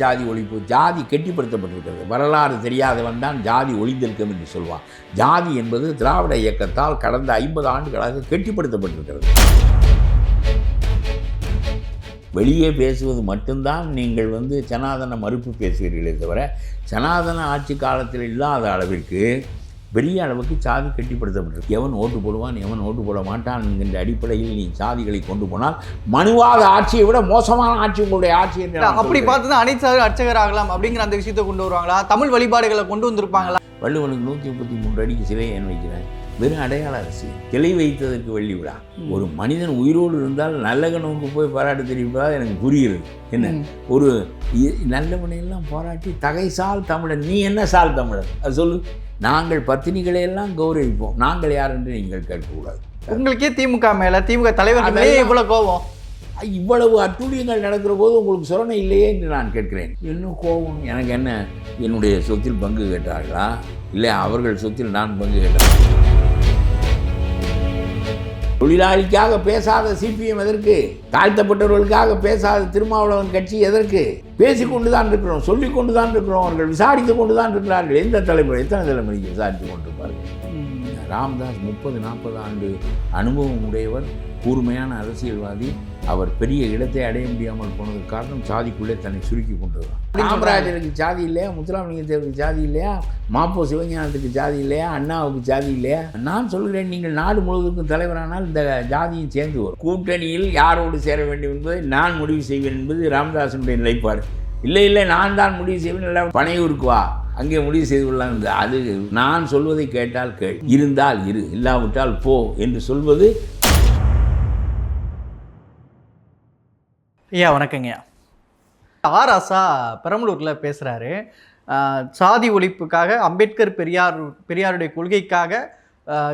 சாதி ஒழிப்பு ஜாதி கெட்டிப்படுத்தப்பட்டிருக்கிறது. வரலாறு தெரியாதவன் தான் ஜாதி ஒளிந்திருக்கும் என்று சொல்வான். ஜாதி என்பது திராவிட இயக்கத்தால் கடந்த ஐம்பது ஆண்டுகளாக கெட்டிப்படுத்தப்பட்டிருக்கிறது. வெளியே பேசுவது மட்டும்தான் நீங்கள் வந்து சனாதன மறுப்பு பேசுகிறீர்களே தவிர சனாதன ஆட்சி காலத்தில் இல்லாத அளவிற்கு பெரிய அளவுக்கு சாதி கட்டிப்படுத்தப்பட்டிருக்கு. எவன் ஓட்டு போடுவான் எவன் ஓட்டு போட மாட்டான் என்கின்ற அடிப்படையில் நீ சாதிகளை கொண்டு போனால் மனுவாத ஆட்சியை விட மோசமான ஆட்சி உங்களுடைய ஆட்சி என்று அப்படி. பார்த்து தான் அனைத்து அர்ச்சகர் ஆகலாம் அப்படிங்கிற அந்த விஷயத்தை கொண்டு வருவாங்களா? தமிழ் வழிபாடுகளை கொண்டு வந்திருப்பாங்களா? வள்ளுவனுக்கு நூற்றி முப்பத்தி மூன்று அடிக்கு சிலை ஏன் வைக்கிறேன் வெறும் அடையாள அரசியல் சிலை வைத்ததற்கு வெள்ளி விழா. ஒரு மனிதன் உயிரோடு இருந்தால் நல்லகனுக்கு போய் பாராட்டு தெரிவிப்பதா எனக்கு புரிகிறது. என்ன. ஒரு நல்லவனையெல்லாம் பாராட்டி தகைசால் தமிழன். நீ என்ன சால் தமிழன்? அது சொல்லு. நாங்கள் பத்தினிகளை எல்லாம் கௌரவிப்போம். நாங்கள் யார் என்று நீங்கள் கேட்கக்கூடாது. உங்களுக்கே திமுக மேல திமுக தலைவர்கள் இவ்வளவு கோபம். இவ்வளவு அட்டூழியங்கள் நடக்கிற போது உங்களுக்கு சொரணை இல்லையே என்று நான் கேட்கிறேன். இன்னும் கோபம்? எனக்கு என்ன? என்னுடைய சொத்தில் பங்கு கேட்டார்களா? இல்லை அவர்கள் சொத்தில் நான் பங்கு கேட்டேன் தொழிலாளிக்காக பேசாத சிபிஎம் எதற்கு? தாழ்த்தப்பட்டவர்களுக்காக பேசாத திருமாவளவன் கட்சி எதற்கு? பேசிக்கொண்டு தான் இருக்கிறோம் சொல்லிக் கொண்டு தான் இருக்கிறோம். அவர்கள் விசாரித்து கொண்டு தான் இருக்கிறார்கள். எந்த தலைமுறை எத்தனை தலைமுறைக்கு விசாரித்து கொண்டிருப்பார்கள்? ராம்தாஸ் முப்பது நாற்பது ஆண்டு அனுபவம் உடையவர். கூர்மையான அரசியல்வாதி அவர் பெரிய இடத்தை அடைய முடியாமல் போனதுக்கு காரணம் சாதிக்குள்ளே தன்னை சுருக்கி கொண்டதுதான். காமராஜருக்கு சாதி இல்லையா? முத்துராமலிங்க தேவருக்கு சாதி இல்லையா? மாப்போ சிவஞானத்துக்கு சாதி இல்லையா? அண்ணாவுக்கு சாதி இல்லையா? நான் சொல்கிறேன் நீங்கள் நாடு முழுவதுக்கும் தலைவரானால் இந்த ஜாதியும் சேர்ந்து வரும். கூட்டணியில் யாரோடு சேர வேண்டும் என்பதை நான் முடிவு செய்வேன் என்பது ராமதாசனுடைய நிலைப்பாடு. இல்லை இல்லை நான் தான் முடிவு செய்வேன் இல்லை பனையூருக்கு வா அங்கே முடிவு செய்து கொள்ளலாம் அது நான் சொல்வதை கேட்டால் கேள். இருந்தால் இரு இல்லாவிட்டால் போ என்று சொல்வது ஐயா வணக்கங்கய்யா. ஆர் ஆசா பெரம்பலூர்ல பேசுறாரு. ஆஹ், சாதி ஒழிப்புக்காக அம்பேத்கர் பெரியார் பெரியாருடைய கொள்கைக்காக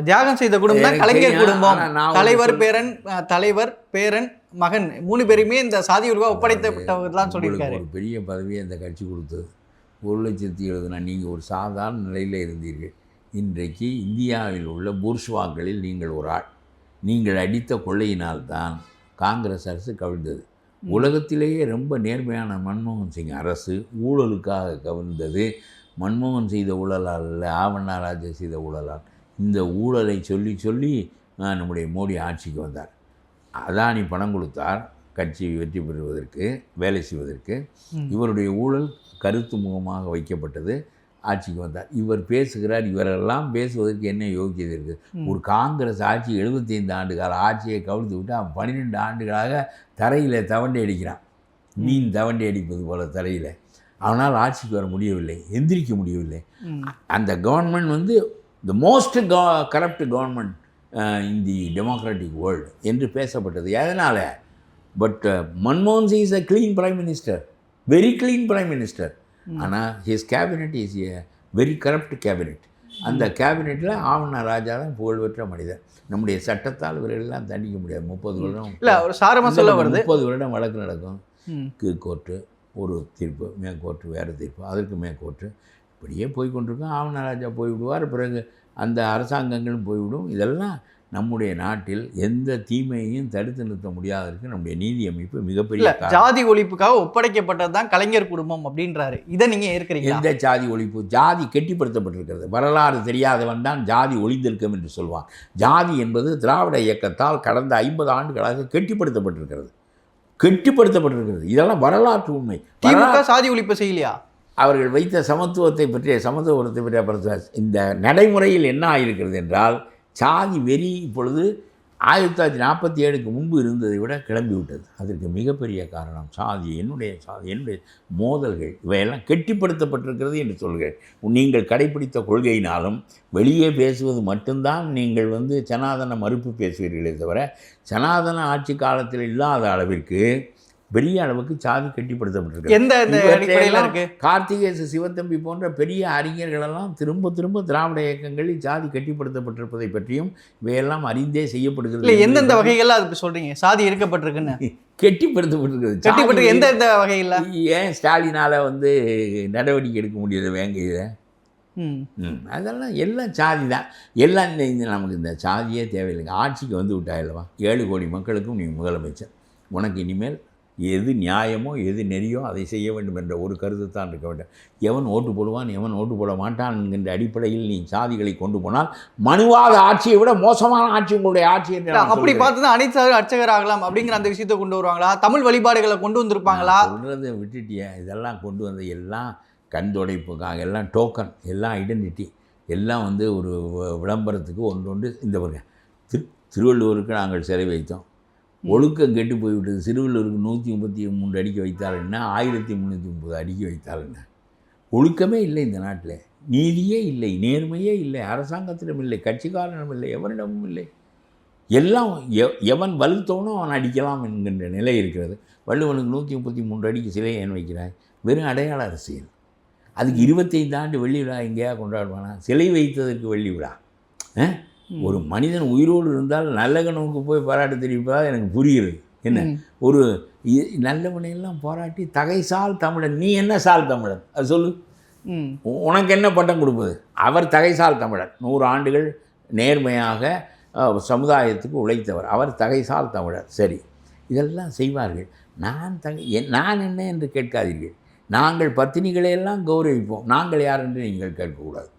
தியாகம் செய்த குடும்பம் தான் கலைஞர். குடும்பம். தலைவர். பேரன் தலைவர் பேரன் மகன் மூணு பேருமே இந்த சாதி ஒழிப்பா ஒப்படைத்தப்பட்டவர்தான் சொல்லியிருக்காரு. பெரிய பதவியை அந்த கட்சி கொடுத்தது. ஒரு லட்சத்தி எழுபதுனா நீங்கள் ஒரு சாதாரண நிலையில் இருந்தீர்கள். இன்றைக்கு இந்தியாவில் உள்ள பூர்ஷ்வாக்களில் நீங்கள் ஒரு ஆள். நீங்கள் அடித்த கொள்ளையினால் தான் காங்கிரஸ் அரசு கவிழ்ந்தது. உலகத்திலேயே ரொம்ப நேர்மையான மன்மோகன் சிங் அரசு ஊழலுக்காக கவிழ்ந்தது. மன்மோகன் செய்த ஊழலால் அல்ல ஆவண்ணா ராஜா செய்த ஊழலால். இந்த ஊழலை சொல்லி சொல்லி நம்முடைய மோடி ஆட்சிக்கு வந்தார். அதானி பணம் கொடுத்தார் கட்சி வெற்றி பெறுவதற்கு வேலை செய்வதற்கு. இவருடைய ஊழல் கருத்து முகமாக வைக்கப்பட்டது. ஆட்சிக்கு வந்தார். இவர் பேசுகிறார் இவரெல்லாம் பேசுவதற்கு என்ன யோகியது இருக்குது. ஒரு காங்கிரஸ் ஆட்சி 75 ஆண்டு கால ஆட்சியை கவிழ்த்து விட்டு அவன் பன்னிரெண்டு ஆண்டுகளாக தரையில் தவண்டை அடிக்கிறான். மீன் தவண்டை அடிப்பது போல தரையில். அவனால் ஆட்சிக்கு வர முடியவில்லை எந்திரிக்க முடியவில்லை. அந்த கவர்மெண்ட் வந்து the most corrupt government in the democratic world என்று பேசப்பட்டது. எதனால்? பட் மன்மோகன் Singh is a clean prime minister very clean prime minister ஆனால் his cabinet is a very corrupt cabinet அந்த கேபினெட்டில் ஆவண ராஜா தான் புகழ்பெற்ற மனிதர். நம்முடைய சட்டத்தால் இவர்களெல்லாம் தண்டிக்க முடியாது. முப்பது வருடம் இல்ல ஒரு சாரமா சொல்ல வருது. முப்பது வருடம் வழக்கு நடக்கும். கீழ் கோர்ட்டு ஒரு தீர்ப்பு மேற்கோர்ட்டு வேறு தீர்ப்பு அதற்கு மேற்கோர்ட்டு. இப்படியே போய் கொண்டிருக்கோம். ஆவணராஜா போய்விடுவார். பிறகு அந்த அரசாங்கங்களும் போய்விடும். இதெல்லாம் நம்முடைய நாட்டில் எந்த தீமையையும் தடுத்து நிறுத்த முடியாததற்கு நம்முடைய நீதி அமைப்பு மிகப்பெரிய. ஜாதி ஒழிப்புக்காக ஒப்படைக்கப்பட்டது தான் கலைஞர் குடும்பம் அப்படின்றாரு. இதை நீங்க ஏற்கிறீங்களா? எந்த ஜாதி ஒழிப்பு? ஜாதி கெட்டிப்படுத்தப்பட்டிருக்கிறது. வரலாறு தெரியாதவன் தான் ஜாதி ஒளிந்திருக்கும் என்று சொல்வான். ஜாதி என்பது திராவிட இயக்கத்தால் கடந்த ஐம்பது ஆண்டுகளாக கெட்டிப்படுத்தப்பட்டிருக்கிறது. கெட்டிப்படுத்தப்பட்டிருக்கிறது. இதெல்லாம் வரலாற்று உண்மை. திமுக சாதி ஒழிப்பு செய்யலையா? அவர்கள் வைத்த சமத்துவத்தை பற்றிய சமத்துவத்தை பற்றிய பிரச்சனை- இந்த நடைமுறையில் என்ன ஆகியிருக்கிறது என்றால் சாதி வெறி இப்பொழுது ஆயிரத்தி தொள்ளாயிரத்தி நாற்பத்தி ஏழுக்கு முன்பு இருந்ததை விட கிளம்பி விட்டது அதற்கு மிகப்பெரிய காரணம் சாதி என்னுடைய சாதி என்னுடைய மோதல்கள் இவையெல்லாம் கெட்டிப்படுத்தப்பட்டிருக்கிறது என்று சொல்கிறேன் நீங்கள் கடைப்பிடித்த கொள்கையினாலும் வெளியே பேசுவது மட்டும்தான் நீங்கள் வந்து சனாதன மறுப்பு பேசுவீர்களே தவிர சனாதன ஆட்சி காலத்தில் இல்லாத அளவிற்கு பெரிய அளவுக்கு சாதி கெட்டிப்படுத்தப்பட்டிருக்கிறது எந்த கார்த்திகேச சிவத்தம்பி போன்ற பெரிய அறிஞர்களெல்லாம் திரும்ப திரும்ப திராவிட இயக்கங்களில் ஜாதி கட்டிப்படுத்தப்பட்டிருப்பதை பற்றியும் இவையெல்லாம் அறிந்தே செய்யப்படுகிறது இல்ல எந்தெந்த என்பதை வகைகள்ல அது சொல்றீங்க? சாதி இருக்கப்பட்டிருக்குன்னு கெட்டிப்படுத்தப்பட்டிருக்கிறது. கட்டிப்பட்டு சாதி எந்த எந்த வகையில ஏன் ஸ்டாலினால் வந்து நடவடிக்கை எடுக்க முடியல வேங்கையில் அதெல்லாம் எல்லாம் சாதி தான். எல்லாம் இந்த இந்த நமக்கு இந்த சாதியே தேவையில்லைங்க. ஆட்சிக்கு வந்து விட்டாயில்லவா ஏழு கோடி மக்களுக்கும் நீ முதலமைச்சர். உனக்கு இனிமேல் எது நியாயமோ எது நெறியோ அதை செய்ய வேண்டும் என்ற ஒரு கருத்து தான் இருக்க வேண்டும். எவன் ஓட்டு போடுவான் எவன் ஓட்டு போட மாட்டான் என்கின்ற அடிப்படையில் நீ சாதிகளை கொண்டு போனால் மனுவாத ஆட்சியை விட மோசமான ஆட்சி உங்களுடைய ஆட்சி என்று அப்படி. பார்த்து தான் அனைத்து அர்ச்சகர் ஆகலாம் அப்படிங்கிற அந்த விஷயத்தை கொண்டு வருவாங்களா? தமிழ் வழிபாடுகளை கொண்டு வந்திருப்பாங்களா? நான் சொல்றதை விட்டுட்டியே இதெல்லாம் கொண்டு வந்த எல்லாம் கண் துடைப்புக்காக எல்லாம் டோக்கன் எல்லாம் ஐடென்டிட்டி எல்லாம் வந்து ஒரு விளம்பரத்துக்கு ஒன்று ஒன்று இந்த பாருங்க. திரு திருவள்ளுவருக்கு நாங்கள் சிலை வைத்தோம். ஒழுக்கம் கெட்டு போய்விட்டது. திருவள்ளுவருக்கு நூற்றி முப்பத்தி மூன்று அடிக்க வைத்தால் என்ன? ஆயிரத்தி முந்நூற்றி முப்பது அடிக்க வைத்தால் என்ன? ஒழுக்கமே இல்லை இந்த நாட்டில். நீதியே இல்லை நேர்மையே இல்லை அரசாங்கத்திடம் இல்லை கட்சிக்காரனிடம் இல்லை எவரிடமும் இல்லை. எல்லாம் எ- எவன் வலுத்தவனோ அவன் அடிக்கலாம் என்கின்ற நிலை இருக்கிறது. வள்ளுவனுக்கு நூற்றி முப்பத்தி மூன்று அடிக்கு சிலை ஏன் வைக்கிறாய்? வெறும் அடையாள அரசியல். அதுக்கு இருபத்தைந்து ஆண்டு வெள்ளி விழா எங்கேயா கொண்டாடுவானா? சிலை வைத்ததற்கு வெள்ளி விழா. ஆ? ஒரு மனிதன் உயிரோடு இருந்தால் நல்லகனுக்கு போய் பாராட்டு தெரிவிப்பதா எனக்கு புரிகிறது. என்ன. ஒரு நல்லவனையெல்லாம் பாராட்டி தகைசால் தமிழன். நீ என்ன சால் தமிழன்? அது சொல்லு. உனக்கு என்ன பட்டம் கொடுப்பது? அவர் தகைசால் தமிழர் நூறு ஆண்டுகள் நேர்மையாக சமுதாயத்துக்கு உழைத்தவர். அவர் தகைசால் தமிழர். சரி. இதெல்லாம் செய்வார்கள். நான் தகை நான் என்ன என்று கேட்காதீர்கள். நாங்கள் பத்தினிகளையெல்லாம் கௌரவிப்போம். நாங்கள் யார் என்று நீங்கள் கேட்கக்கூடாது.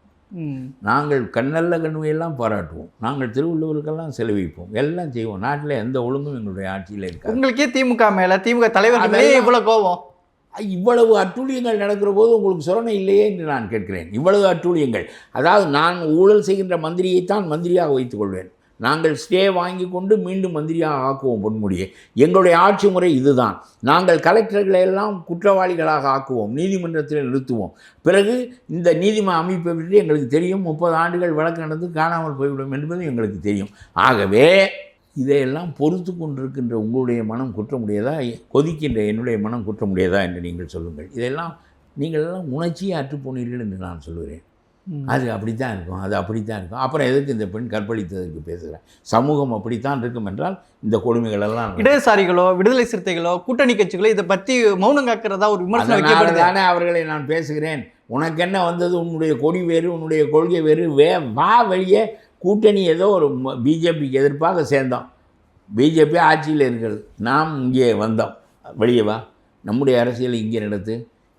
நாங்கள் கண்ணல்ல கண்மையெல்லாம் பாராட்டுவோம். நாங்கள் திருவள்ளுவருக்கெல்லாம் செலவிப்போம் எல்லாம் செய்வோம். நாட்டில் எந்த ஒழுங்கும் எங்களுடைய ஆட்சியில் இருக்காது. உங்களுக்கே திமுக மேல திமுக தலைவர்கள் இவ்வளவு கோபம். இவ்வளவு அட்டூழியங்கள் நடக்கிற போது உங்களுக்கு சொரணை இல்லையே என்று நான் கேட்கிறேன். இவ்வளவு அட்டூழியங்கள். அதாவது நான் ஊழல் செய்கின்ற மந்திரியைத்தான் மந்திரியாக வைத்துக் கொள்வேன். நாங்கள் ஸ்டே வாங்கி கொண்டு மீண்டும் மந்திரியாக ஆக்குவோம் பொன்முடியை. எங்களுடைய ஆட்சி முறை இதுதான். நாங்கள் கலெக்டர்களை எல்லாம் குற்றவாளிகளாக ஆக்குவோம் நீதிமன்றத்தில் நிறுத்துவோம். பிறகு இந்த நீதிம அமைப்பை பற்றி எங்களுக்கு தெரியும் முப்பது ஆண்டுகள் வழக்கு நடந்து காணாமல் போய்விடும் என்பது எங்களுக்கு தெரியும். ஆகவே இதையெல்லாம் பொறுத்து கொண்டிருக்கின்ற உங்களுடைய மனம் குற்றமுடையதா கொதிக்கின்ற என்னுடைய மனம் குற்றமுடையதா என்று நீங்கள் சொல்லுங்கள். இதையெல்லாம் நீங்கள் எல்லாம் உணர்ச்சியை அற்றுப்போனீர்கள் என்று நான் சொல்கிறேன் அது அப்படித்தான் இருக்கும் அது அப்படித்தான் இருக்கும். அப்புறம் எதுக்கு இந்த பெண் கற்பழித்ததற்கு பேசுகிறேன்? சமூகம் அப்படித்தான் இருக்கும் என்றால் இந்த கொடுமைகள் எல்லாம் நடக்கும். இடதுசாரிகளோ விடுதலை சிறுத்தைகளோ கூட்டணி கட்சிகளோ இதை பத்தி மௌனம் காக்கிறதா ஒரு விமர்சனம் தானே அவர்களை நான் பேசுகிறேன். உனக்கு என்ன வந்தது? உன்னுடைய கொடி வேறு உன்னுடைய கொள்கை வேறு. வே வா வெளியே. கூட்டணி ஏதோ ஒரு பிஜேபிக்கு எதிர்ப்பாக சேர்ந்தோம். பிஜேபி ஆட்சியில் இருக்கிறது. நாம் இங்கே வந்தோம். வெளியே வா. நம்முடைய அரசியல் இங்கே நடத்து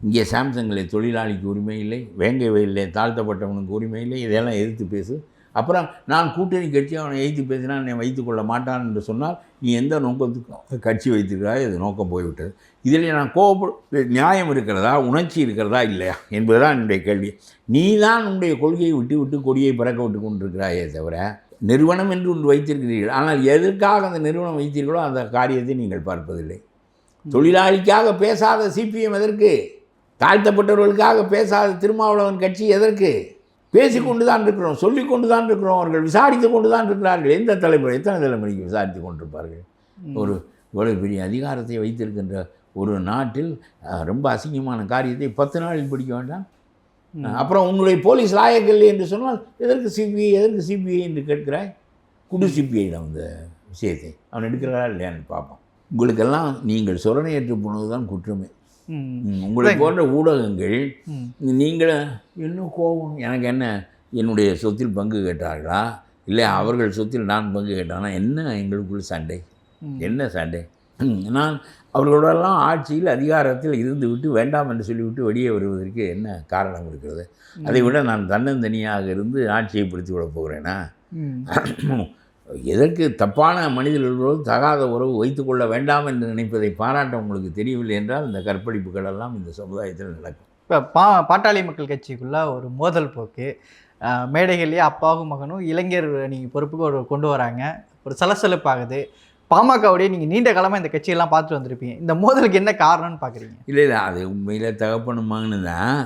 இங்கே சாம்சங்கில் தொழிலாளிக்கு உரிமை இல்லை வேங்கை வயலில் தாழ்த்தப்பட்டவனுக்கு உரிமை இல்லை இதெல்லாம் எதிர்த்து பேசு. அப்புறம் நான் கூட்டணி கட்சி அவனை எழுத்து பேசினா என்னை வைத்துக்கொள்ள மாட்டான் என்று சொன்னால் நீ எந்த நோக்கத்துக்கு கட்சி வைத்திருக்கிறாய் அது நோக்கம் போய்விட்டது. இதில் நான் கோப நியாயம் இருக்கிறதா உணர்ச்சி இருக்கிறதா இல்லையா என்பதுதான் என்னுடைய கேள்வி. நீ தான் உன்னுடைய கொள்கையை விட்டு விட்டு கொடியை பறக்க விட்டு கொண்டிருக்கிறாயே தவிர நிறுவனம் என்று ஒன்று வைத்திருக்கிறீர்கள். ஆனால் எதற்காக அந்த நிறுவனம் வைத்தீர்களோ அந்த காரியத்தை நீங்கள் பார்ப்பதில்லை. தொழிலாளிக்காக பேசாத சிபிஎம் எதற்கு? தாழ்த்தப்பட்டவர்களுக்காக பேசாத திருமாவளவன் கட்சி எதற்கு? பேசிக்கொண்டு தான் இருக்கிறோம் சொல்லிக் கொண்டு தான் இருக்கிறோம். அவர்கள் விசாரித்து கொண்டு தான் இருக்கிறார்கள். எந்த தலைமுறை எத்தனை தலைமுறைக்கு விசாரித்து கொண்டிருப்பார்கள்? ஒரு இவ்வளவு பெரிய அதிகாரத்தை வைத்திருக்கின்ற ஒரு நாட்டில் ரொம்ப அசிங்கமான காரியத்தை பத்து நாளில் பிடிக்க வேண்டாம்? அப்புறம் உன்னுடைய போலீஸ் லாயர்கள் என்று சொன்னால் எதற்கு சிபிஐ எதற்கு சிபிஐ என்று கேட்கிறாய்? குடு சிபிஐடம் அந்த விஷயத்தை. அவன் எடுக்கிறாரா இல்லையான்னு பார்ப்போம். உங்களுக்கெல்லாம் நீங்கள் சொரணையற்று போனது தான் குற்றமே. உங்களை போன்ற ஊடகங்கள். நீங்கள் இன்னும் கோபம்? எனக்கு என்ன? என்னுடைய சொத்தில் பங்கு கேட்டார்களா? இல்லை அவர்கள் சொத்தில் நான் பங்கு கேட்டானா? என்ன எங்களுக்குள் சண்டை. என்ன சண்டை? நான் அவர்களோடெல்லாம் ஆட்சியில் அதிகாரத்தில் இருந்து விட்டு வேண்டாம் என்று சொல்லிவிட்டு வெளியே வருவதற்கு என்ன காரணம் இருக்கிறது? அதை விட நான் தன்னந்தனியாக இருந்து ஆட்சியை பிடித்து விட போகிறேனா. எதற்கு தப்பான மனிதர்களோடு தகாத உறவு வைத்துக்கொள்ள வேண்டாம் என்று நினைப்பதை பாராட்ட உங்களுக்கு தெரியவில்லை என்றால் இந்த கற்பழிப்புகள் எல்லாம் இந்த சமுதாயத்தில் நடக்கும். இப்போ பா பாட்டாளி மக்கள் கட்சிக்குள்ள ஒரு மோதல் போக்கு. மேடைகள்லேயே அப்பாவும் மகனும் இளைஞர் நீங்கள் பொறுப்புக்கு ஒரு கொண்டு வராங்க. ஒரு சலசலப்பாகுது. பாமகவுடைய நீங்கள் நீண்ட காலமாக இந்த கட்சியெல்லாம் பார்த்துட்டு வந்திருப்பீங்க. இந்த மோதலுக்கு என்ன காரணம்னு பார்க்குறீங்க இல்லை இல்லை. அது உண்மையில் தகப்பனும் மகனு தான்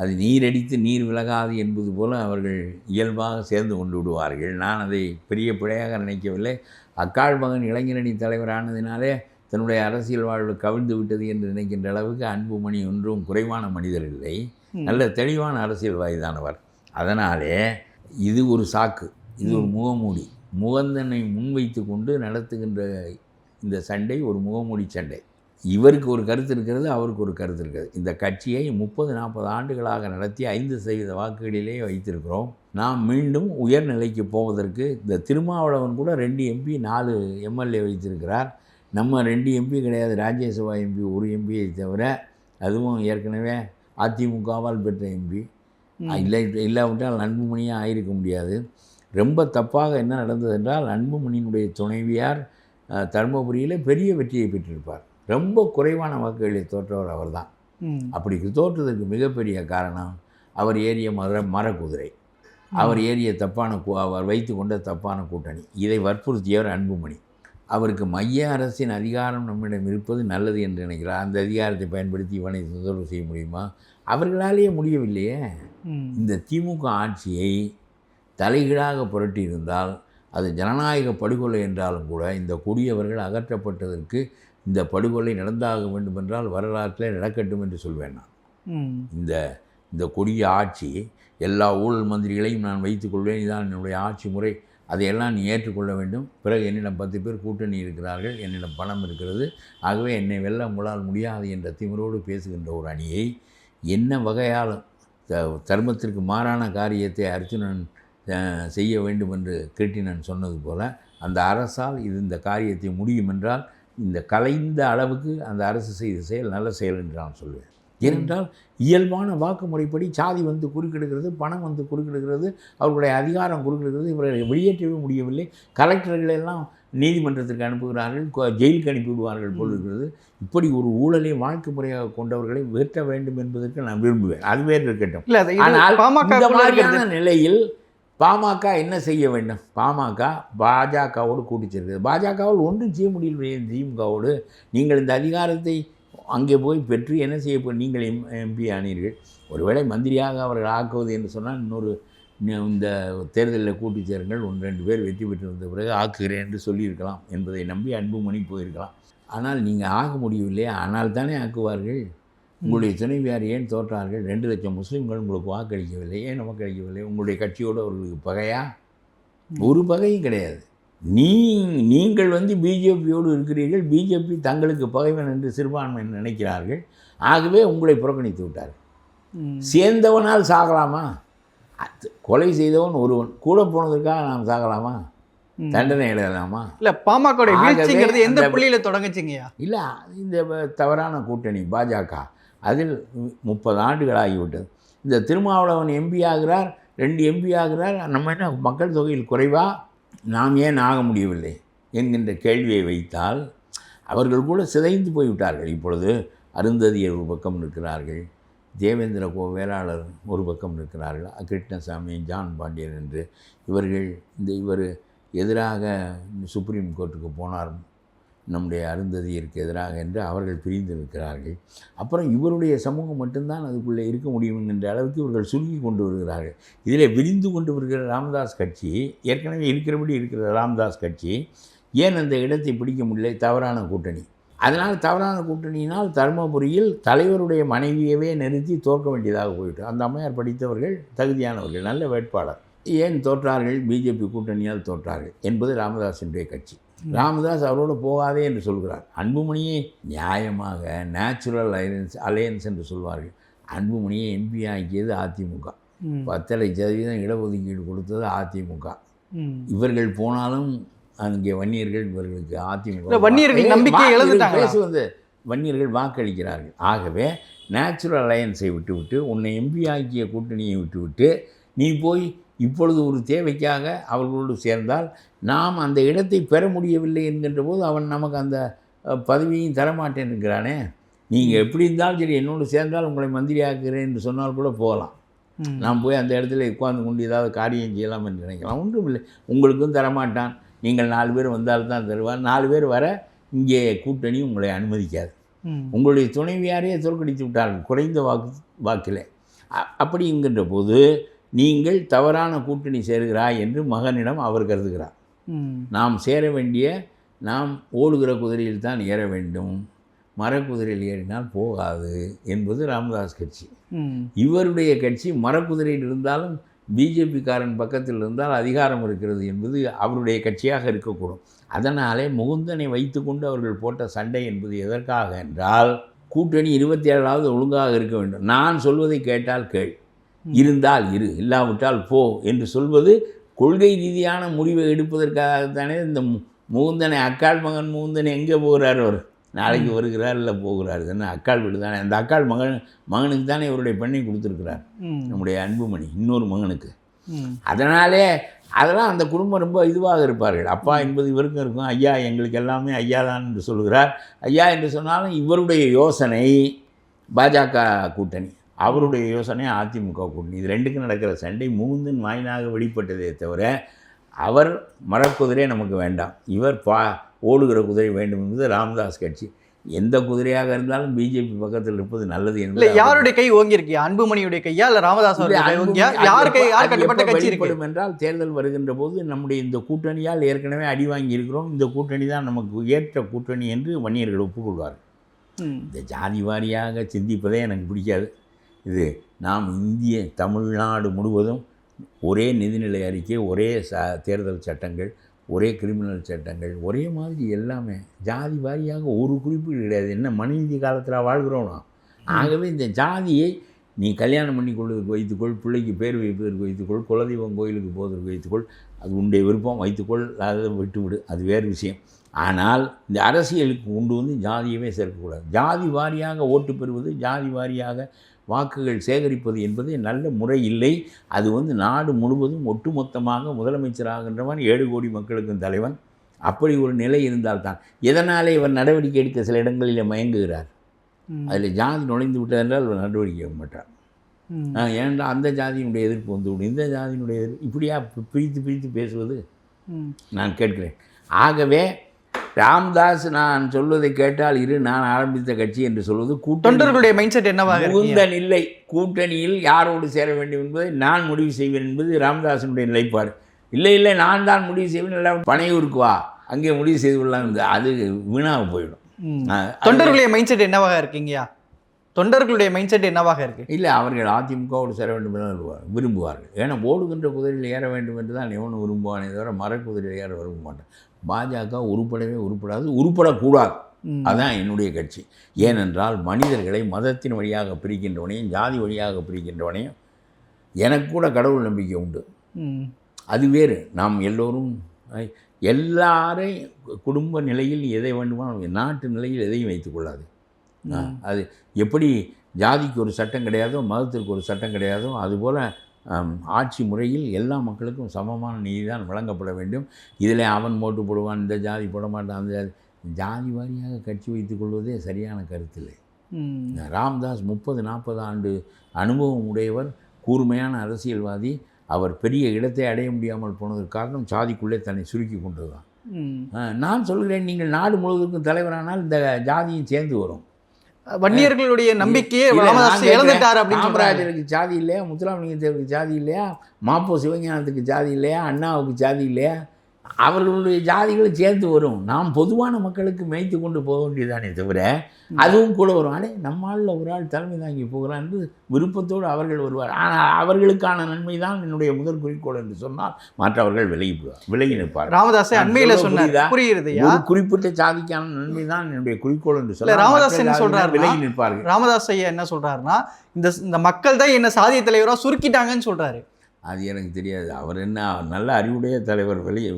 அது நீர் அடித்து நீர் விலகாது என்பது போல அவர்கள் இயல்பாக சேர்ந்து கொண்டு விடுவார்கள். நான் அதை பெரிய பிழையாக நினைக்கவில்லை. அக்காள் மகன் இளைஞரணி தலைவரானதினாலே தன்னுடைய அரசியல் வாழ்வு கவிழ்ந்து விட்டது என்று நினைக்கின்ற அளவுக்கு அன்புமணி ஒன்றும் குறைவான மனிதர் இல்லை. நல்ல தெளிவான அரசியல்வாதிதானவர் அதனாலே இது ஒரு சாக்கு. இது ஒரு முகமூடி. முகந்தனை முன்வைத்து கொண்டு நடத்துகின்ற இந்த சண்டை ஒரு முகமூடி சண்டை. இவருக்கு ஒரு கருத்து இருக்கிறது அவருக்கு ஒரு கருத்து இருக்கிறது. இந்த கட்சியை முப்பது நாற்பது ஆண்டுகளாக நடத்தி ஐந்து சதவீத வாக்குகளிலே வைத்திருக்கிறோம். நாம் மீண்டும் உயர்நிலைக்கு போவதற்கு இந்த திருமாவளவன் கூட ரெண்டு எம்பி நாலு எம்எல்ஏ வைத்திருக்கிறார். நம்ம ரெண்டு எம்பி கிடையாது ராஜ்யசபா எம்பி ஒரு எம்பியை தவிர அதுவும் ஏற்கனவே அதிமுகவால் பெற்ற எம்பி இல்லை இல்லாவிட்டால் அன்புமணியாக ஆயிருக்க முடியாது. ரொம்ப தப்பாக என்ன நடந்தது என்றால் அன்புமணியினுடைய துணைவியார் தருமபுரியில் பெரிய வெற்றியை பெற்றிருப்பார். ரொம்ப குறைவான வாக்குகளை தோற்றவர் அவர்தான். ம். அப்படி தோற்றதற்கு மிகப்பெரிய காரணம் அவர் ஏறிய மர மரக்குதிரை. அவர் ஏறிய தப்பான அவர் வைத்து கொண்ட தப்பான கூட்டணி. இதை வற்புறுத்தியவர் அன்புமணி. அவருக்கு மைய அரசின் அதிகாரம் நம்மிடம் இருப்பது நல்லது என்று நினைக்கிறார். அந்த அதிகாரத்தை பயன்படுத்தி இவனை தொந்தரவு செய்ய முடியுமா? அவர்களாலேயே முடியவில்லையே. இந்த திமுக ஆட்சியை தலைகீழாக புரட்டியிருந்தால் அது ஜனநாயக படுகொலை என்றாலும் கூட இந்த கொடியவர்கள் அகற்றப்பட்டதற்கு இந்த படுகொலை நடந்தாக வேண்டுமென்றால் வரலாற்றில் நடக்கட்டும் என்று சொல்வேன் நான். இந்த இந்த கொடிய ஆட்சி எல்லா ஊழல் மந்திரிகளையும் நான் வைத்துக்கொள்வேன் இதுதான் என்னுடைய ஆட்சி முறை. அதையெல்லாம் நீ ஏற்றுக்கொள்ள வேண்டும். பிறகு என்னிடம் பத்து பேர் கூட்டணி இருக்கிறார்கள் என்னிடம் பணம் இருக்கிறது. ஆகவே என்னை வெல்ல உங்களால் முடியாது என்ற திமிரோடு பேசுகின்ற ஒரு அணியை என்ன வகையாலும் த- தர்மத்திற்கு மாறான காரியத்தை அர்ஜுனன் செய்ய வேண்டும் என்று கிருட்டினன் சொன்னது போல அந்த அரசால் இது இந்த காரியத்தை முடியும் என்றால் இந்த கலைந்த அளவுக்கு அந்த அரசு செய்த செயல் நல்ல செயல் என்று நான் சொல்வேன். ஏனென்றால் இயல்பான வாக்கு முறைப்படி சாதி வந்து குறுக்கிடுகிறது பணம் வந்து குறுக்கிடுகிறது அவர்களுடைய அதிகாரம் குறுக்கிடுகிறது இவர்களை வெளியேற்றவே முடியவில்லை. கலெக்டர்கள் எல்லாம் நீதிமன்றத்திற்கு அனுப்புகிறார்கள் ஜெயிலுக்கு அனுப்பி விடுவார்கள் போல் இருக்கிறது. இப்படி ஒரு ஊழலை வாழ்க்கை முறையாக கொண்டவர்களை வெட்ட வேண்டும் என்பதற்கு நான் விரும்புவேன். அது வேறு இருக்கட்டும். ஆனால் இந்த மாதிரியான நிலையில் பாமக என்ன செய்ய வேண்டும்? பாமக பாஜகவோடு கூட்டிச்சிருக்கிறது பாஜகவோடு ஒன்றும் செய்ய முடியல திமுகவோடு. நீங்கள் இந்த அதிகாரத்தை அங்கே போய் பெற்று என்ன செய்ய போ நீங்கள் எம் எம்பி ஆனீர்கள் ஒருவேளை மந்திரியாக அவர்கள் ஆக்குவது என்று சொன்னால் இன்னொரு இந்த தேர்தலில் கூட்டி சேருங்கள். ஒன்று ரெண்டு பேர் வெற்றி பெற்று வந்த பிறகு ஆக்குகிறேன் என்று சொல்லியிருக்கலாம் என்பதை நம்பி அன்புமணி போயிருக்கலாம். ஆனால் நீங்கள் ஆக முடியவில்லையே? ஆனால் தானே ஆக்குவார்கள். உங்களுடைய துணைவியார் ஏன் தோற்றார்கள்? ரெண்டு லட்சம் முஸ்லீம்கள் உங்களுக்கு வாக்களிக்கவில்லை ஏன் வாக்களிக்கவில்லை உங்களுடைய கட்சியோடு அவர்களுக்கு பகையா? ஒரு பகையும் கிடையாது. நீ நீங்கள் வந்து பிஜேபியோடு இருக்கிறீர்கள் பிஜேபி தங்களுக்கு பகைவன் என்று சிறுபான்மையினர் நினைக்கிறார்கள். ஆகவே உங்களை புறக்கணித்து விட்டார்கள். ம். சேர்ந்தவனால் சாகலாமா? கொலை செய்தவன் ஒருவன். கூட போனதற்காக நாம் சாகலாமா. தண்டனை எழுதலாமா? இல்ல பாமக எந்த புள்ளியில தொடங்குச்சுங்கய்யா? இல்லை இந்த தவறான கூட்டணி பாஜக. அதில் முப்பது ஆண்டுகள் ஆகிவிட்டது இந்த திருமாவளவன் எம்பி ஆகிறார் ரெண்டு எம்பி ஆகிறார் நம்ம என்ன மக்கள் தொகையில் குறைவாக நாம் ஏன் ஆக முடியவில்லை? என்கின்ற கேள்வியை வைத்தால் அவர்கள் கூட சிதைந்து போய்விட்டார்கள். இப்பொழுது அருந்ததியர் ஒரு பக்கம் இருக்கிறார்கள் தேவேந்திர கோ வேளாளர் ஒரு பக்கம் இருக்கிறார்கள் கிருஷ்ணசாமி ஜான் பாண்டியன் என்று இவர்கள் இந்த இவர் எதிராக சுப்ரீம் கோர்ட்டுக்கு போனார் நம்முடைய அருந்ததியருக்கு எதிராக என்று அவர்கள் பிரிந்து இருக்கிறார்கள் அப்புறம் இவருடைய சமூகம் மட்டும்தான் அதுக்குள்ளே இருக்க முடியும் என்கின்ற அளவுக்கு இவர்கள் சுருங்கி கொண்டு வருகிறார்கள். இதில் விரிந்து கொண்டு வருகிற ராமதாஸ் கட்சி ஏற்கனவே இருக்கிறபடி இருக்கிற ராமதாஸ் கட்சி ஏன் அந்த இடத்தை பிடிக்க முடியல? தவறான கூட்டணி. அதனால் தவறான கூட்டணியினால் தருமபுரியில் தலைவருடைய மனைவியவே நிறுத்தி தோற்க வேண்டியதாக போயிட்டு அந்த அம்மையார் படித்தவர்கள் தகுதியானவர்கள் நல்ல வேட்பாளர். ஏன் தோற்றார்கள்? பிஜேபி கூட்டணியால் தோற்றார்கள் என்பது ராமதாசனுடைய கட்சி. ராமதாஸ் அவரோடு போகாதே என்று சொல்கிறார். அன்புமணியே நியாயமாக நேச்சுரல் அலையன்ஸ் அலையன்ஸ் என்று சொல்வார்கள். அன்புமணியை எம்பி ஆக்கியது அதிமுக. பத்தரை சதவீதம் இடஒதுக்கீடு கொடுத்தது அதிமுக. இவர்கள் போனாலும் அங்கே வன்னியர்கள் இவர்களுக்கு அதிமுக வன்னியர்கள் நம்பிக்கை? பேசு வந்து வன்னியர்கள் வாக்களிக்கிறார்கள். ஆகவே நேச்சுரல் அலையன்ஸை விட்டுவிட்டு உன்னை எம்பி ஆக்கிய கூட்டணியை விட்டுவிட்டு நீ போய் இப்பொழுது ஒரு தேவைக்காக அவர்களோடு சேர்ந்தால் நாம் அந்த இடத்தை பெற முடியவில்லை என்கின்ற போது அவன் நமக்கு அந்த அஹ், பதவியையும் தரமாட்டேன் என்கிறானே. நீங்கள் எப்படி இருந்தாலும் சரி என்னோடு சேர்ந்தால் உங்களை மந்திரி ஆக்குகிறேன் என்று சொன்னால் கூட போகலாம். நாம் போய் அந்த இடத்துல உட்கார்ந்து கொண்டு ஏதாவது காரியம் செய்யலாம் என்று நினைக்கலாம். ஒன்றும் இல்லை. உங்களுக்கும் தரமாட்டான். நீங்கள் நாலு பேர் வந்தால்தான் தருவார். நாலு பேர் வர இங்கே கூட்டணி உங்களை அனுமதிக்காது. உங்களுடைய துணைவியாரையே தோற்கடித்து விட்டார்கள். குறைந்த வாக்கு வாக்கில். அ- அப்படிங்கின்ற போது நீங்கள் தவறான கூட்டணி சேர்கிறாய் என்று மகனிடம் அவர் கருதுகிறார். நாம் சேர வேண்டிய நாம் ஓடுகிற குதிரையில் தான் ஏற வேண்டும். மரக்குதிரையில் ஏறினால் போகாது என்பது ராமதாஸ் கட்சி. இவருடைய கட்சி மரக்குதிரையில் இருந்தாலும் பிஜேபிக்காரன் பக்கத்தில் இருந்தால் அதிகாரம் இருக்கிறது என்பது அவருடைய கட்சியாக இருக்கக்கூடும். அதனாலே முகுந்தனை வைத்துக்கொண்டு அவர்கள் போட்ட சண்டை என்பது எதற்காக என்றால் கூட்டணி இருபத்தி ஏழாவது ஒழுங்காக இருக்க வேண்டும். நான் சொல்வதை கேட்டால் கேள். இருந்தால் இரு இல்லாவிட்டால் போ என்று சொல்வது கொள்கை ரீதியான முடிவை எடுப்பதற்காகத்தானே இந்த முகுந்தனை அக்காள் மகன் முகுந்தன் எங்கே போகிறார் அவர்? நாளைக்கு வருகிறார் இல்லை போகிறார்? என்ன அக்காள் வீடு தானே? அந்த அக்காள் மகன் மகனுக்கு தானே இவருடைய பெண்ணை கொடுத்துருக்கிறார். நம்முடைய அன்புமணி இன்னொரு மகனுக்கு. அதனாலே அதெல்லாம் அந்த குடும்பம் ரொம்ப இதுவாக இருப்பார்கள். அப்பா என்பது இவருக்கும் இருக்கும். ஐயா எங்களுக்கு எல்லாமே ஐயா தான் என்று சொல்கிறார். ஐயா என்று சொன்னாலும் இவருடைய யோசனை பாஜக கூட்டணி. அவருடைய யோசனை அதிமுக கூட்டணி. இது ரெண்டுக்கும் நடக்கிற சண்டை மூந்தின் வாயினாக வெளிப்பட்டதே தவிர அவர் மரக்குதிரை நமக்கு வேண்டாம். இவர் பா ஓடுகிற குதிரை வேண்டும் என்பது ராமதாஸ் கட்சி. எந்த குதிரையாக இருந்தாலும் பிஜேபி பக்கத்தில் இருப்பது நல்லது என்பது யாருடைய கை ஓங்கிருக்கு அன்புமணியுடைய கையா இல்ல ராமதாஸ் யார் கை யார் கட்டுப்பட்ட கட்சி என்றால் தேர்தல் வருகின்ற போது நம்முடைய இந்த கூட்டணியால் ஏற்கனவே அடி வாங்கி இருக்கிறோம். இந்த கூட்டணி தான் நமக்கு ஏற்ற கூட்டணி என்று வன்னியர்கள் ஒப்புக்கொள்வார் இந்த ஜாதி வாரியாக சிந்திப்பதே எனக்கு பிடிக்காது. இது நாம் இந்திய தமிழ்நாடு முழுவதும் ஒரே நிதிநிலை அறிக்கை ஒரே ச தேர்தல் சட்டங்கள் ஒரே கிரிமினல் சட்டங்கள் ஒரே மாதிரி எல்லாமே ஜாதி வாரியாக ஒரு குறிப்பீடு கிடையாது. என்ன மனித காலத்தில் வாழ்கிறோம் ஆகவே இந்த ஜாதியை நீ கல்யாணம் பண்ணி கொள்வதற்கு வைத்துக்கொள் பிள்ளைக்கு பேர் வைப்பதற்கு வைத்துக்கொள் குலதெய்வம் கோயிலுக்கு போவதற்கு வைத்துக்கொள் அது உன்னுடைய விருப்பம் வைத்துக்கொள் அதை விட்டுவிடு. அது வேறு விஷயம். ஆனால் இந்த அரசியலுக்கு கொண்டு வந்து ஜாதியவே சேர்க்கக்கூடாது. ஜாதி வாரியாக ஓட்டு பெறுவது ஜாதி வாரியாக வாக்குகள் சேகரிப்பது என்பது நல்ல முறை இல்லை. அது வந்து நாடு முழுவதும் ஒட்டுமொத்தமாக முதலமைச்சராகின்றவன் ஏழு கோடி மக்களுக்கும் தலைவன். அப்படி ஒரு நிலை இருந்தால்தான் எதனாலே இவர் நடவடிக்கை எடுக்க சில இடங்களில் மயங்குகிறார்? அதில் ஜாதி நுழைந்து விட்டதென்றால் அவர் நடவடிக்கை எடுக்க மாட்டார். ஏனென்றால் அந்த ஜாதியினுடைய எதிர்ப்பு வந்துவிடும் இந்த ஜாதியினுடைய எதிர்ப்பு இப்படியா பிரித்து பிரித்து பேசுவது. நான் கேட்கிறேன். ஆகவே ராம்தாஸ் நான் சொல்வதை கேட்டால் இரு நான் ஆரம்பித்த கட்சி என்று சொல்வது தொண்டர்களுடைய மைண்ட் செட் என்னவாக முகுந்தன் இல்லை. கூட்டணியில் யாரோடு சேர வேண்டும் என்பதை நான் முடிவு செய்வேன் என்பது ராமதாசனுடைய நிலைப்பாடு. இல்லை இல்லை நான் தான் முடிவு செய்வேன். இல்லை பனையூருக்கு வா. அங்கே முடிவு செய்து கொள்ளலாம். அது வீணாக போயிடும். தொண்டர்களுடைய மைண்ட் செட் என்னவாக இருக்கீங்கயா தொண்டர்களுடைய மைண்ட் செட் என்னவாக இருக்கு? இல்லை அவர்கள் அதிமுகவோடு சேர வேண்டும் என்று விரும்புவார் விரும்புவார்கள். ஏன்னா ஓடுகின்ற குதிரையில் ஏற வேண்டும் என்று தான் எவனும் விரும்புவானே தவிர மரக்குதிரையில் ஏற விரும்ப மாட்டான். பாஜக உருப்படவே உருப்படாது உருப்படக்கூடாது. ம். அதான் என்னுடைய கட்சி. ஏனென்றால் மனிதர்களை மதத்தின் வழியாக பிரிக்கின்றவனையும் ஜாதி வழியாக பிரிக்கின்றவனையும் எனக்கு கூட கடவுள் நம்பிக்கை உண்டு. அது வேறு. நாம் எல்லோரும் எல்லாரையும் குடும்ப நிலையில் எதை வேண்டுமானாலும் நாட்டு நிலையில் எதையும் வைத்துக்கொள்ளாது அது எப்படி ஜாதிக்கு ஒரு சட்டம் கிடையாதோ மதத்திற்கு ஒரு சட்டம் கிடையாதோ அதுபோல் ஆட்சி முறையில் எல்லா மக்களுக்கும் சமமான நீதி தான் வழங்கப்பட வேண்டும். இதில் அவன் ஓட்டு போடுவான் இந்த ஜாதி போட மாட்டான் அந்த ஜாதி. ஜாதி வாரியாக கட்சி வைத்துக் கொள்வதே சரியான கருத்தில்லை. ராம்தாஸ் முப்பது நாற்பது ஆண்டு அனுபவம் உடையவர் கூர்மையான அரசியல்வாதி. அவர் பெரிய இடத்தை அடைய முடியாமல் போனதற்கு காரணம் சாதிக்குள்ளே தன்னை சுருக்கி கொண்டது தான். நான் சொல்கிறேன் நீங்கள் நாடு முழுவதற்கும் தலைவரானால் இந்த ஜாதியும் சேர்ந்து வரும். வன்னியர்களுடைய நம்பிக்கையே ராமதாஸ் இழந்துட்டார் அப்படின்னு காமராஜருக்கு ஜாதி இல்லையா? முத்துராமலிங்கத்தேவருக்கு ஜாதி இல்லையா? மாப்போ சிவஞானத்துக்கு ஜாதி இல்லையா? அண்ணாவுக்கு ஜாதி இல்லையா? அவர்களுடைய ஜாதிகளும் சேர்ந்து வரும். நாம் பொதுவான மக்களுக்கு மேய்த்து கொண்டு போக வேண்டியதானே தவிர அதுவும் கூட வரும். அடே நம்ம ஆளில் ஒரு ஆள் தலைமை தாங்கி போகிறான் என்று விருப்பத்தோடு அவர்கள் வருவார். ஆனால் அவர்களுக்கான நன்மை தான் என்னுடைய முதல் குறிக்கோள் என்று சொன்னால் மற்றவர்கள் விலகி போவார் விலகி நிற்பார் ராமதாஸே நான் அண்மையில சொன்னார். புரியுதா? ஒரு குறிப்பிட்ட ஜாதிக்கான நன்மை தான் என்னுடைய குறிக்கோள் என்று சொன்னால் ராமதாஸ் என்ன சொல்றாருன்னா, விலகி நிற்பார்கள். ராமதாஸ் ஐயா என்ன சொல்றாருன்னா இந்த இந்த மக்கள் தான் என்ன சாதிய தலைவரா சுருக்கிட்டாங்கன்னு சொல்றாரு. அது எனக்கு தெரியாது. அவர் என்ன நல்ல அறிவுடைய தலைவர் வெளியே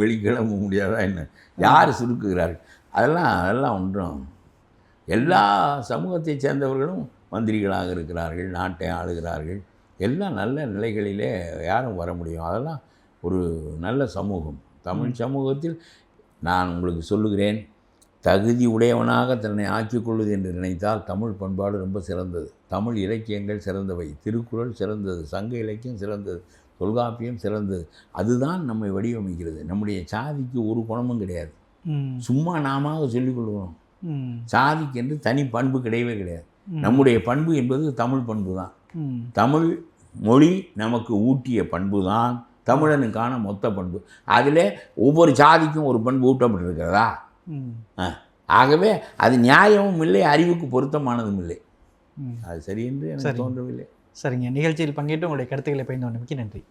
வெளிக்கிளம்ப முடியாதா என்ன? யார் சுருக்குகிறார்? அதெல்லாம் அதெல்லாம் ஒன்றும். எல்லா சமூகத்தைச் சேர்ந்தவர்களும் மந்திரிகளாக இருக்கிறார்கள் நாட்டை ஆளுகிறார்கள். எல்லாம் நல்ல நிலைகளிலே யாரும் வர முடியும். அதெல்லாம் ஒரு நல்ல சமூகம். தமிழ் சமூகத்தில் நான் உங்களுக்கு சொல்லுகிறேன் தகுதி உடையவனாக தன்னை ஆக்கிக் கொள்வது என்று நினைத்தால் தமிழ் பண்பாடு ரொம்ப சிறந்தது. தமிழ் இலக்கியங்கள் சிறந்தவை. திருக்குறள் சிறந்தது சங்க இலக்கியம் சிறந்தது தொல்காப்பியம் சிறந்தது. அதுதான் நம்மை வடிவமைக்கிறது. நம்முடைய சாதிக்கு ஒரு குணமும் கிடையாது. சும்மா நாம சொல்லிக் கொள்கிறோம். சாதிக்கு என்று தனி பண்பு கிடையவே கிடையாது. நம்முடைய பண்பு என்பது தமிழ் பண்பு தான். தமிழ் மொழி நமக்கு ஊட்டிய பண்பு தான். தமிழனுக்கான மொத்த பண்பு. அதில் ஒவ்வொரு சாதிக்கும் ஒரு பண்பு ஊட்டப்பட்டிருக்கிறதா. ஆகவே அது நியாயமும் இல்லை அறிவுக்கு பொருத்தமானதும் இல்லை. அது சரி என்று எனக்கு. தோன்றவில்லை. சரிங்க. நிகழ்ச்சியில் பங்கேற்று உங்களுடைய கருத்துக்களை பயந்து மிக்க நன்றி.